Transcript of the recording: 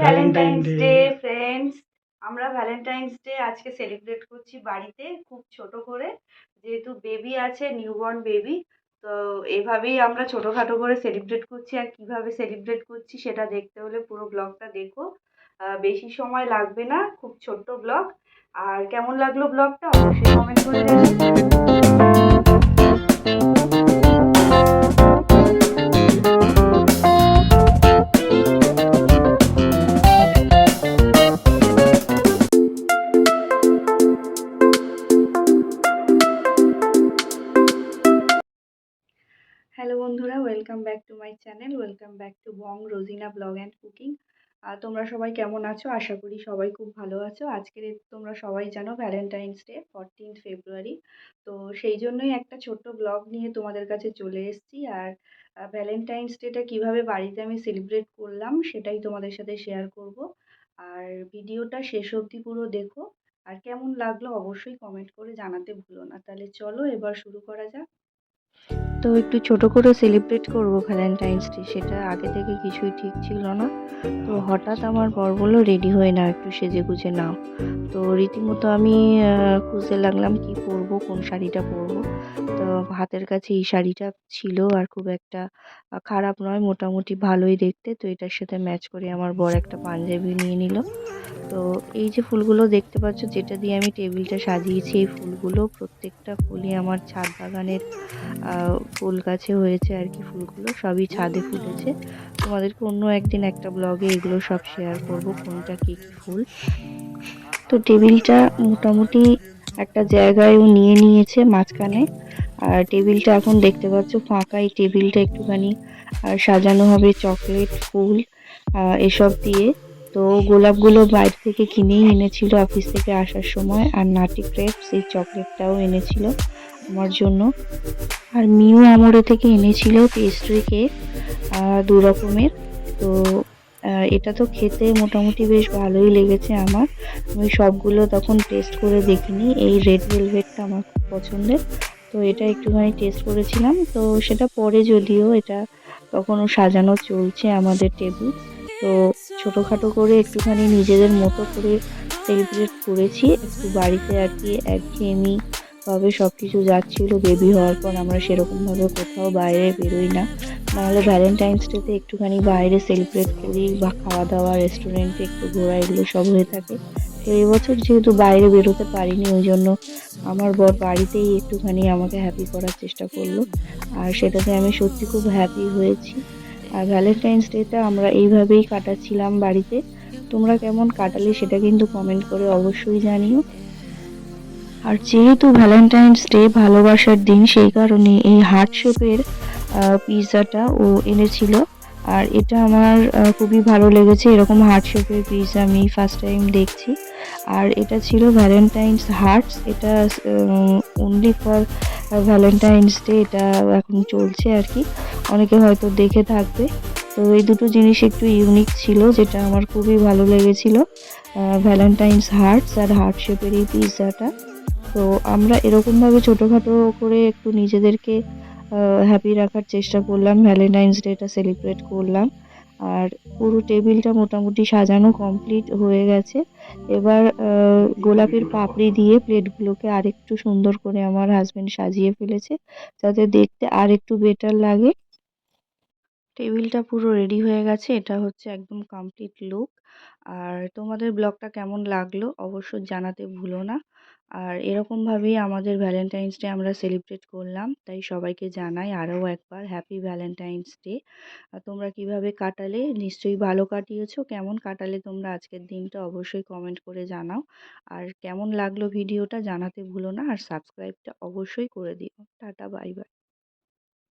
Valentine's day friends আমরা Valentine's day আজকে celebrate করছি বাড়িতে খুব ছোট করে। যেহেতু বেবি আছে নিউবর্ন বেবি তো এভাবেই আমরা ছোটোখাটো করে সেলিব্রেট করছি আর কীভাবে সেলিব্রেট করছি সেটা দেখতে হলে পুরো ব্লগটা দেখো। বেশি সময় লাগবে না খুব ছোট্ট ব্লগ আর কেমন লাগল ব্লগটা অবশ্যই কমেন্ট করে বন্ধুরা welcome back to my channel welcome back to Bong Rozina blog and cooking তোমরা সবাই কেমন আছো? আশা করি সবাই খুব ভালো আছো। আজকের তোমরা সবাই জানো ভ্যালেন্টাইন্স ডে ফরটিন ফেব্রুয়ারি তো সেই জন্যই একটা ছোট্ট ব্লগ নিয়ে তোমাদের কাছে চলে এসেছি। আর ভ্যালেন্টাইন্স ডেটা কীভাবে বাড়িতে আমি সেলিব্রেট করলাম সেটাই তোমাদের সাথে শেয়ার করব। আর ভিডিওটা শেষ অবধি পুরো দেখো। আর কেমন লাগল অবশ্যই কমেন্ট করে জানাতে ভুলো না। তাহলে চলো এবার শুরু করা যাক। তো একটু ছোট করে সেলিব্রেট করব ভ্যালেন্টাইন্স ডে সেটা আগে থেকে কিছুই ঠিক ছিল না। তো হঠাৎ আমার বর বলল রেডি হয়ে নাও, একটু সেজে গুজে নাও। তো রীতিমতো আমি খুঁজতে লাগলাম কি পরবো, কোন শাড়িটা পরবো। তো হাতের কাছে এই শাড়িটা ছিল আর খুব একটা খারাপ নয়, মোটামুটি ভালোই দেখতে। তো এটার সাথে ম্যাচ করে আমার বর একটা পাঞ্জাবি নিয়ে নিল। তো এই যে ফুলগুলো দেখতে পাচ্ছ, যেটা দিয়ে আমি টেবিলটা সাজিয়েছি, এই ফুলগুলো প্রত্যেকটা ফুলই আমার ছাদ বাগানের ফুল গাছে হয়েছে আর কি ফুলগুলো, সবই ছাদে ফুটেছে। তোমাদেরকে অন্য একদিন একটা ব্লগে এগুলো সব শেয়ার করব, কোনটা কী কী ফুল। তো টেবিলটা মোটামুটি একটা জায়গায়ও নিয়ে নিয়েছে মাঝখানে, আর টেবিলটা এখন দেখতে পাচ্ছ ফাঁকা, এই টেবিলটা একটুখানি সাজানো হবে চকলেট, ফুল এসব দিয়ে। তো গোলাপগুলো বাইরে থেকে কিনেই এনেছিল অফিস থেকে আসার সময়, আর নাটি ক্রেপস, এই চকলেটটাও এনেছিল আমার জন্য। আর মিউ আমরে থেকে এনেছিল পেস্ট্রি কেক দু রকমের। তো এটা তো খেতে মোটামুটি বেশ ভালোই লেগেছে আমার। আমি সবগুলো তখন টেস্ট করে দেখিনি। এই রেড ভেলভেটটা আমার খুব পছন্দের। তো এটা একটুখানি টেস্ট করেছিলাম। তো সেটা পরে যদিও এটা তখনও সাজানো চলছে আমাদের টেবিল তো ছোটোখাটো করে একটুখানি নিজেদের মতো করে সেলিব্রেট করেছি। একটু বাড়িতে আর কি একঘেয়েমি ভাবে সব কিছু যাচ্ছিল বেবি হওয়ার পর আমরা সেরকমভাবে কোথাও বাইরে বেরোই না। নাহলে ভ্যালেন্টাইন্স ডেতে একটুখানি বাইরে সেলিব্রেট করি বা খাওয়া দাওয়া রেস্টুরেন্টে একটু ঘোরা, এগুলো সব হয়ে থাকে। তো এবছর যেহেতু বাইরে বেরোতে পারিনি ওই জন্য আমার বর বাড়িতেই একটুখানি আমাকে হ্যাপি করার চেষ্টা করল। আর সেটাতে আমি সত্যি খুব হ্যাপি হয়েছি। আর ভ্যালেন্টাইন্স ডেটা আমরা এইভাবেই কাটাচ্ছিলাম বাড়িতে। তোমরা কেমন কাটালে সেটা কিন্তু কমেন্ট করে অবশ্যই জানিও। আর যেহেতু ভ্যালেন্টাইন্স ডে ভালোবাসার দিন, সেই কারণে এই হার্ট শেপের পিৎজাটা ও এনেছিল। আর এটা আমার খুবই ভালো লেগেছে। এরকম হার্ট শেপের পিৎজা আমি ফার্স্ট টাইম দেখছি। আর এটা ছিল ভ্যালেন্টাইন্স হার্টস এটা অনলি ফর ভ্যালেন্টাইন্স ডে এটা এখন চলছে আর কি। অনেকে হয়তো দেখে থাকবে। তো এই দুটো জিনিস একটু ইউনিক ছিল, যেটা আমার খুবই ভালো লেগেছিল ভ্যালেন্টাইন্স হার্টস আর হার্ট শেপের এই পিৎজাটা। তো আমরা এরকমভাবে ছোটোখাটো করে একটু নিজেদেরকে হ্যাপি রাখার চেষ্টা করলাম ভ্যালেন্টাইন্স ডেটা সেলিব্রেট করলাম। আর পুরো টেবিলটা মোটামুটি সাজানো কমপ্লিট হয়ে গেছে। এবার গোলাপের পাপড়ি দিয়ে প্লেটগুলোকে আরেকটু সুন্দর করে আমার হাজব্যান্ড সাজিয়ে ফেলেছে, যাতে দেখতে আর একটু বেটার লাগে। টেবিলটা পুরো রেডি হয়ে গেছে। এটা হচ্ছে একদম কমপ্লিট লুক। আর তোমাদের ব্লগটা কেমন লাগল অবশ্য জানাতে ভুলো না। আর এরকমভাবেই আমাদের ভ্যালেন্টাইন্স ডে আমরা সেলিব্রেট করলাম। তাই সবাইকে জানাই আরও একবার হ্যাপি ভ্যালেন্টাইন্স ডে তোমরা কীভাবে কাটালে? নিশ্চয়ই ভালো কাটিয়েছো। কেমন কাটালে তোমরা আজকের দিনটা অবশ্যই কমেন্ট করে জানাও। আর কেমন লাগল ভিডিওটা জানাতে ভুলো না। আর সাবস্ক্রাইবটা অবশ্যই করে দিও। Tata bye bye